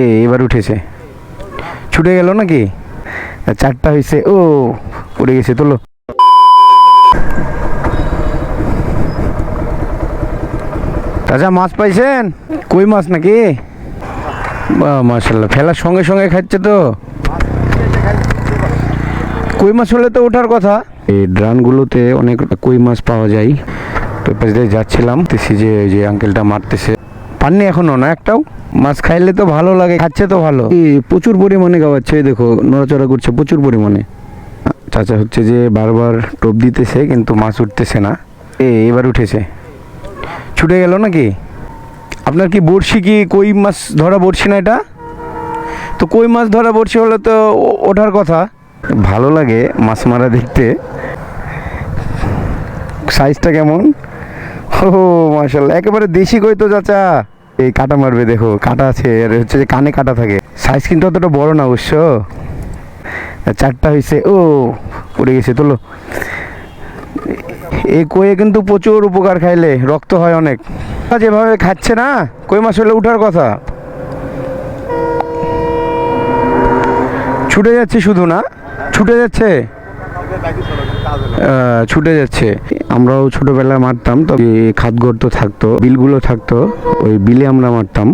এ, এবার উঠেছে। ছুটে গেল নাকি? চারটা হয়েছে ও উড়ে গেছে, তোলো। চাচা, মাছ পাইছেন? কই মাছ নাকি? বা, মাশাল্লাহ ফেলার সঙ্গে সঙ্গে খাচ্ছে তো। কই মাছ হলে তো ওঠার কথা। এই ড্রানগুলোতে অনেক কই মাছ পাওয়া যায়। তো পাশ দিয়ে যাচ্ছিলাম ওই যে আঙ্কেলটা মারতেছে। পাননি এখনও না একটাও? মাছ খাইলে তো ভালো লাগে খাচ্ছে তো ভালো। প্রচুর পরিমাণে গাওয়াচ্ছে দেখো নড়াচড়া করছে প্রচুর পরিমাণে। চাচা হচ্ছে যে বারবার টোপ দিতেছে কিন্তু মাছ উঠতেছে না। এ এবার উঠেছে। ছুটে গেল নাকি? আপনার কি বড়শি কি কই মাছ ধরা বড়শি না এটা? তো কই মাছ ধরা বড়শি হলে তো ওঠার কথা। ভালো লাগে মাছ মারা দেখতে। সাইজটা কেমন? ও মাশাল্লাহ একেবারে দেশি কই তো চাচা? এই কাটা মারবে দেখো, কাটা আছে, আর হচ্ছে যে কানে কাটা থাকে। সাইজ কিন্তু অতটা বড় না অবশ্য। চারটা হয়েছে ও উড়ে গেছে, তোলো। এই কয়ে কিন্তু প্রচুর উপকার খাইলে, রক্ত হয় অনেক। যেভাবে খাচ্ছে না, কই মাছ হলে উঠার কথা? ছুটে যাচ্ছে শুধু না? ছুটে যাচ্ছে? ছুটে যাচ্ছে। আমরাও ছোটবেলায় মারতাম তো খাদ গর্ত থাকতো, বিলগুলো থাকতো, ওই বিলে আমরা মারতাম।